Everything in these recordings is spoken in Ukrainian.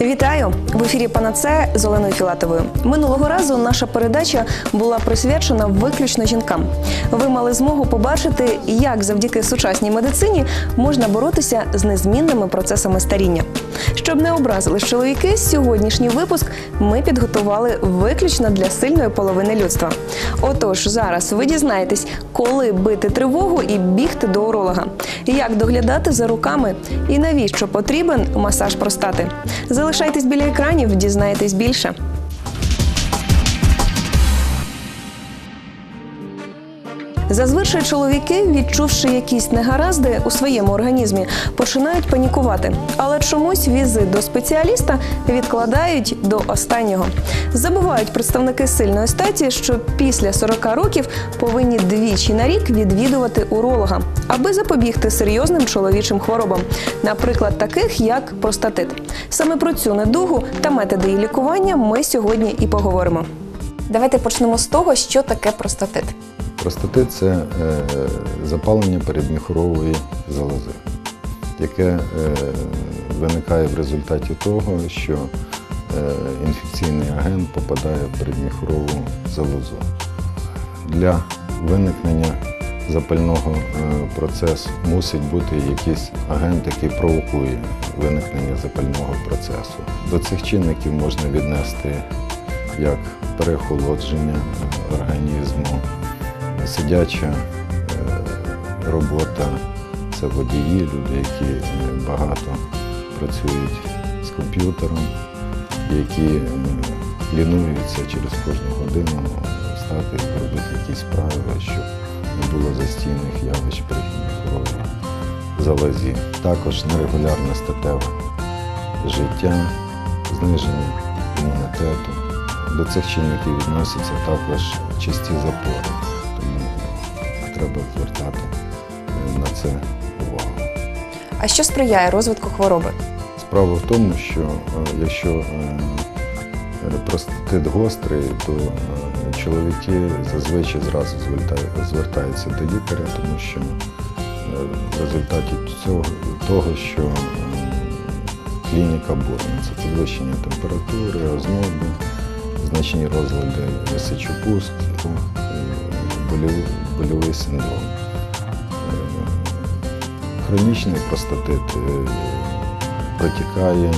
Вітаю в ефірі Панаце з Оленою Філатовою. Минулого разу наша передача була присвячена виключно жінкам. Ви мали змогу побачити, як завдяки сучасній медицині можна боротися з незмінними процесами старіння. Щоб не образили чоловіки, сьогоднішній випуск ми підготували виключно для сильної половини людства. Отож, зараз ви дізнаєтесь, коли бити тривогу і бігти до уролога, як доглядати за руками і навіщо потрібен масаж простати. Залишайтесь біля екранів, дізнаєтесь більше. Зазвичай чоловіки, відчувши якісь негаразди у своєму організмі, починають панікувати. Але чомусь візит до спеціаліста відкладають до останнього. Забувають представники сильної статі, що після 40 років повинні двічі на рік відвідувати уролога, аби запобігти серйозним чоловічим хворобам, наприклад, таких як простатит. Саме про цю недугу та методи її лікування ми сьогодні і поговоримо. Давайте почнемо з того, що таке простатит. Простатит це е, запалення передміхорової залози, яке е, виникає в результаті того, що е, інфекційний агент попадає в передміхорову залозу. Для виникнення запального процесу мусить бути якийсь агент, який провокує виникнення запального процесу. До цих чинників можна віднести як перехолодження організму, сидяча е, робота, це водії, люди, які е, багато працюють з комп'ютером, які е, лінуються через кожну годину встати і робити якісь справи, щоб не було застійних явищ при міхоровій залозі. Також нерегулярне статеве життя, зниження імунітету. До цих чинників відносяться також часті запори, треба звертати е, на це увагу. А що сприяє розвитку хвороби? Справа в тому, що е, якщо е, простатит гострий, то чоловіки зазвичай зразу звертаються до лікаря, тому що в результаті цього того, що клініка бурна, це підвищення температури, озноби, значні розлади сечопустки, больовий, больовий синдром. Е, Хронічний простатит е, протікає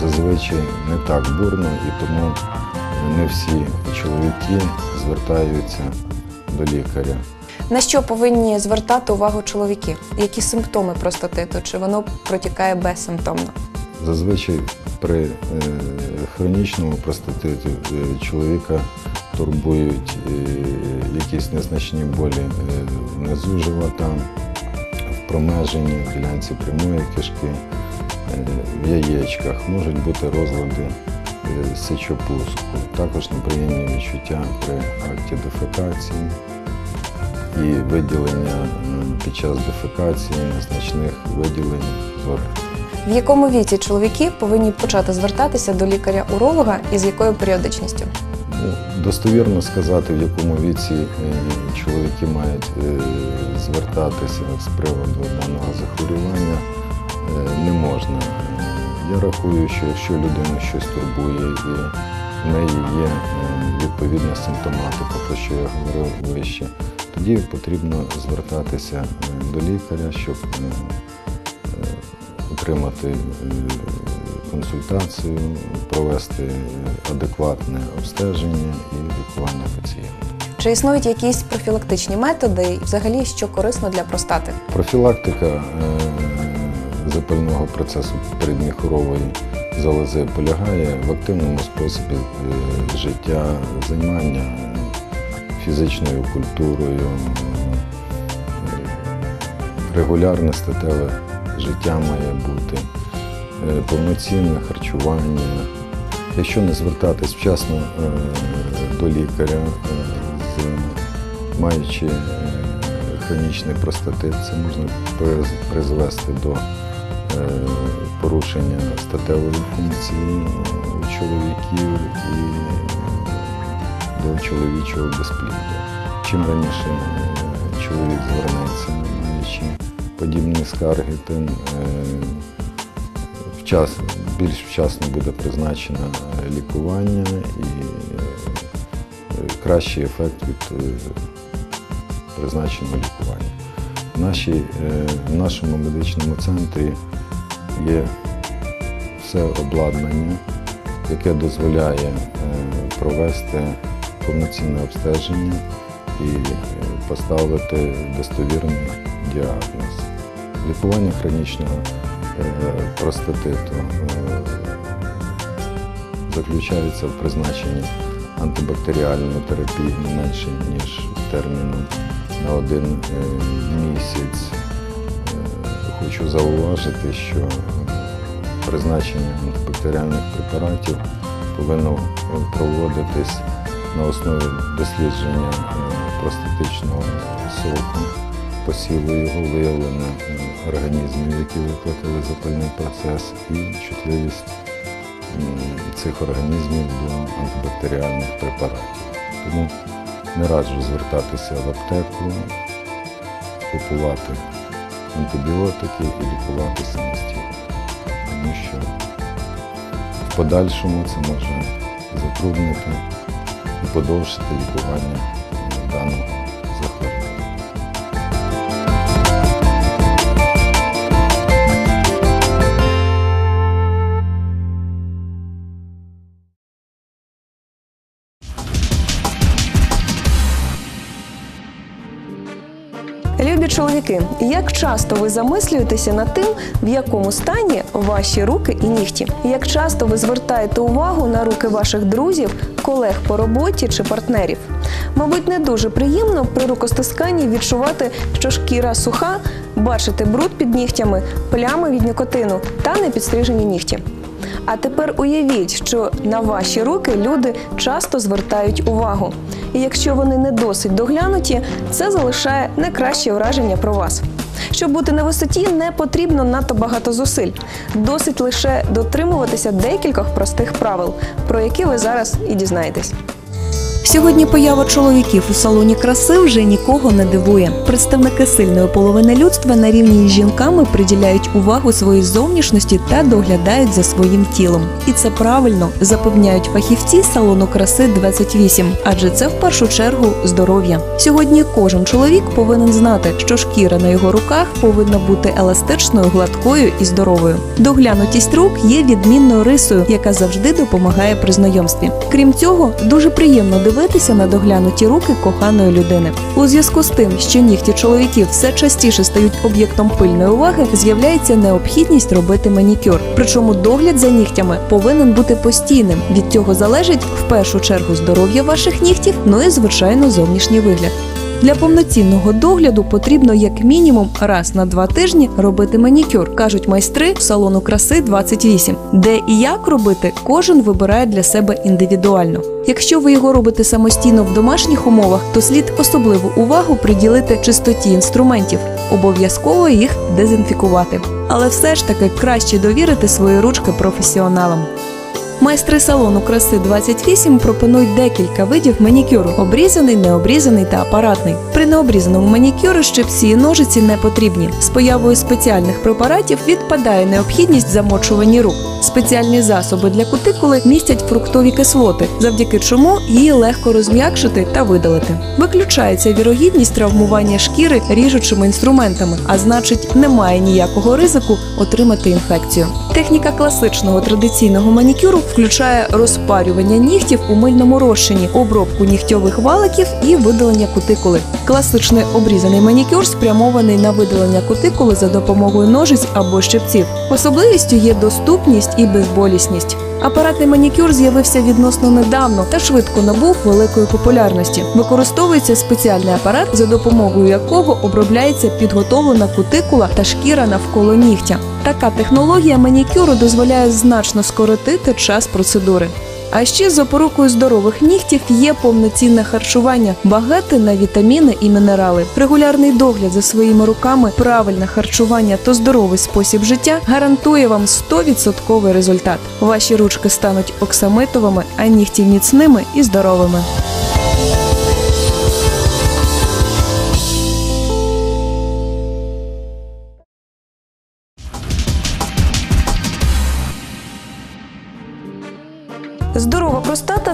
зазвичай не так бурно, і тому не всі чоловіки звертаються до лікаря. На що повинні звертати увагу чоловіки? Які симптоми простатиту? Чи воно протікає безсимптомно? Зазвичай при е, хронічному простатиті е, чоловіка турбують е, якісь незначні болі е, внизу живота, в промеженні, в ділянці прямої кишки, е, в яєчках, можуть бути розлади сечопуску, також неприємні відчуття при акті дефекації і виділення під час дефекації незначних виділень з органів. В якому віці чоловіки повинні почати звертатися до лікаря-уролога і з якою періодичністю? Ну, достовірно сказати, в якому віці е, чоловіки мають е, звертатися з приводу даного захворювання, е, не можна. Я рахую, що якщо людину щось турбує і в неї є відповідна симптоматика, про що я говорив вище, тоді потрібно звертатися до лікаря, щоб отримати консультацію, провести адекватне обстеження і лікування пацієнта. Чи існують якісь профілактичні методи, і взагалі що корисно для простати? Профілактика е, запального процесу передміхорової залози полягає в активному способі е, життя, займання фізичною культурою, е, регулярне статеве життя має бути, повноцінне харчування. Якщо не звертатись вчасно е, до лікаря, е, маючи е, хронічний простатит, це можна призвести до е, порушення статевої функції е, у чоловіків і до чоловічого безпліддя. Чим раніше е, чоловік звернеться, маючи подібні скарги, тим е, вчасно більш вчасно буде призначено е, лікування і е, кращий ефект від е, призначеного лікування. В, нашій, в нашому медичному центрі є все обладнання, яке дозволяє провести повноцінне обстеження і поставити достовірний діагноз. Лікування хронічного простатиту е, заключається в призначенні антибактеріальної терапії не менше, ніж терміном на один е, місяць. Е, Хочу зауважити, що призначення антибактеріальних препаратів повинно е, проводитись на основі дослідження е, простатичного соку, посіву його виявлення е, організмів, які викликали запальний процес, і чутливість цих організмів до антибактеріальних препаратів. Тому не раджу звертатися в аптеку, купувати антибіотики і лікувати самостійно, тому що в подальшому це може затруднити і подовжити лікування даного Любі чоловіки, як часто ви замислюєтеся над тим, в якому стані ваші руки і нігті? Як часто ви звертаєте увагу на руки ваших друзів, колег по роботі чи партнерів? Мабуть, не дуже приємно при рукостисканні відчувати, що шкіра суха, бачити бруд під нігтями, плями від нікотину та непідстрижені нігті. А тепер уявіть, що на ваші руки люди часто звертають увагу. І якщо вони не досить доглянуті, це залишає не краще враження про вас. Щоб бути на висоті, не потрібно надто багато зусиль. Досить лише дотримуватися декількох простих правил, про які ви зараз і дізнаєтесь. Сьогодні поява чоловіків у салоні краси вже нікого не дивує. Представники сильної половини людства на рівні з жінками приділяють увагу своїй зовнішності та доглядають за своїм тілом. І це правильно запевняють фахівці салону краси 28, адже це в першу чергу здоров'я. Сьогодні кожен чоловік повинен знати, що шкіра на його руках повинна бути еластичною, гладкою і здоровою. Доглянутість рук є відмінною рисою, яка завжди допомагає при знайомстві. Крім цього, дуже приємно дивитися на доглянуті руки коханої людини. У зв'язку з тим, що нігті чоловіків все частіше стають об'єктом пильної уваги, з'являється необхідність робити манікюр. Причому догляд за нігтями повинен бути постійним. Від цього залежить в першу чергу здоров'я ваших нігтів, ну і звичайно зовнішній вигляд. Для повноцінного догляду потрібно як мінімум раз на два тижні робити манікюр, кажуть майстри салону краси 28. Де і як робити, кожен вибирає для себе індивідуально. Якщо ви його робите самостійно в домашніх умовах, то слід особливу увагу приділити чистоті інструментів, обов'язково їх дезінфікувати. Але все ж таки краще довірити свої ручки професіоналам. Майстри салону краси 28 пропонують декілька видів манікюру: обрізаний, необрізаний та апаратний. При необрізаному манікюру щипці і ножиці не потрібні. З появою спеціальних препаратів відпадає необхідність замочування рук. Спеціальні засоби для кутикули містять фруктові кислоти, завдяки чому її легко розм'якшити та видалити. Виключається вірогідність травмування шкіри ріжучими інструментами, а значить, немає ніякого ризику отримати інфекцію. Техніка класичного традиційного манікюру включає розпарювання нігтів у мильному розчині, обробку нігтьових валиків і видалення кутикули. Класичний обрізаний манікюр спрямований на видалення кутикули за допомогою ножиць або щипців. Особливістю є доступність і безболісність. Апаратний манікюр з'явився відносно недавно та швидко набув великої популярності. Використовується спеціальний апарат, за допомогою якого обробляється підготовлена кутикула та шкіра навколо нігтя. Така технологія манікюру дозволяє значно скоротити час процедури. А ще запорукою здорових нігтів є повноцінне харчування, багате на вітаміни і мінерали. Регулярний догляд за своїми руками, правильне харчування та здоровий спосіб життя гарантує вам 100% результат. Ваші ручки стануть оксамитовими, а нігті міцними і здоровими.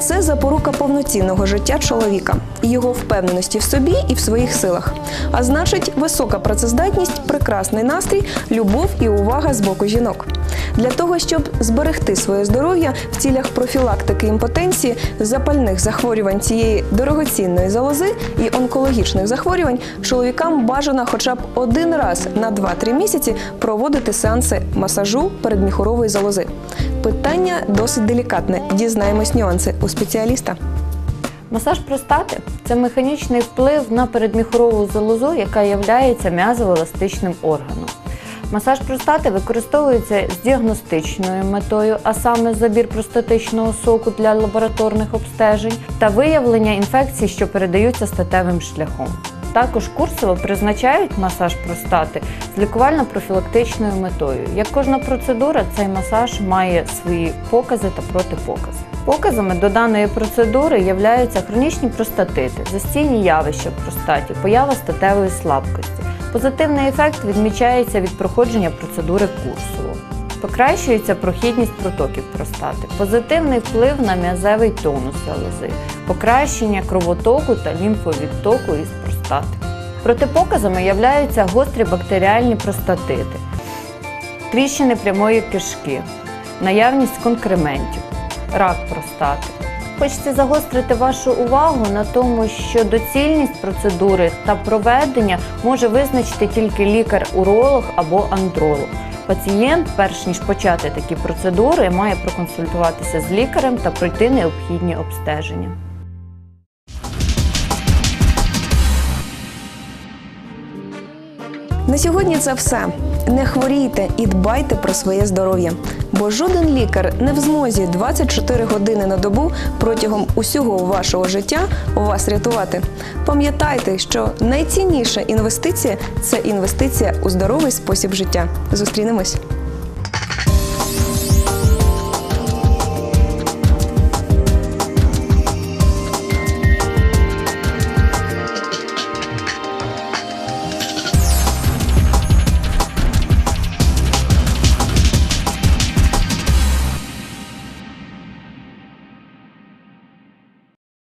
Це запорука повноцінного життя чоловіка, його впевненості в собі і в своїх силах. А значить, висока працездатність, прекрасний настрій, любов і увага з боку жінок. Для того, щоб зберегти своє здоров'я в цілях профілактики імпотенції, запальних захворювань цієї дорогоцінної залози і онкологічних захворювань, чоловікам бажано хоча б один раз на 2-3 місяці проводити сеанси масажу передміхурової залози. Питання досить делікатне. Дізнаємось нюанси у спеціаліста. Масаж простати це механічний вплив на передміхурову залозу, яка є м'язово-еластичним органом. Масаж простати використовується з діагностичною метою, а саме забір простатичного соку для лабораторних обстежень та виявлення інфекцій, що передаються статевим шляхом. Також курсово призначають масаж простати з лікувально-профілактичною метою. Як кожна процедура, цей масаж має свої покази та протипокази. Показами до даної процедури являються хронічні простатити, застійні явища в простаті, поява статевої слабкості. Позитивний ефект відмічається від проходження процедури курсово. Покращується прохідність протоків простати, позитивний вплив на м'язевий тонус залози, покращення кровотоку та лімфовідтоку із простати. Протипоказами являються гострі бактеріальні простатити, тріщини прямої кишки, наявність конкрементів, рак простати. Хочеться загострити вашу увагу на тому, що доцільність процедури та проведення може визначити тільки лікар-уролог або андролог. Пацієнт, перш ніж почати такі процедури, має проконсультуватися з лікарем та пройти необхідні обстеження. На сьогодні це все. Не хворійте і дбайте про своє здоров'я, бо жоден лікар не в змозі 24 години на добу протягом усього вашого життя вас рятувати. Пам'ятайте, що найцінніша інвестиція це інвестиція у здоровий спосіб життя. Зустрінемось.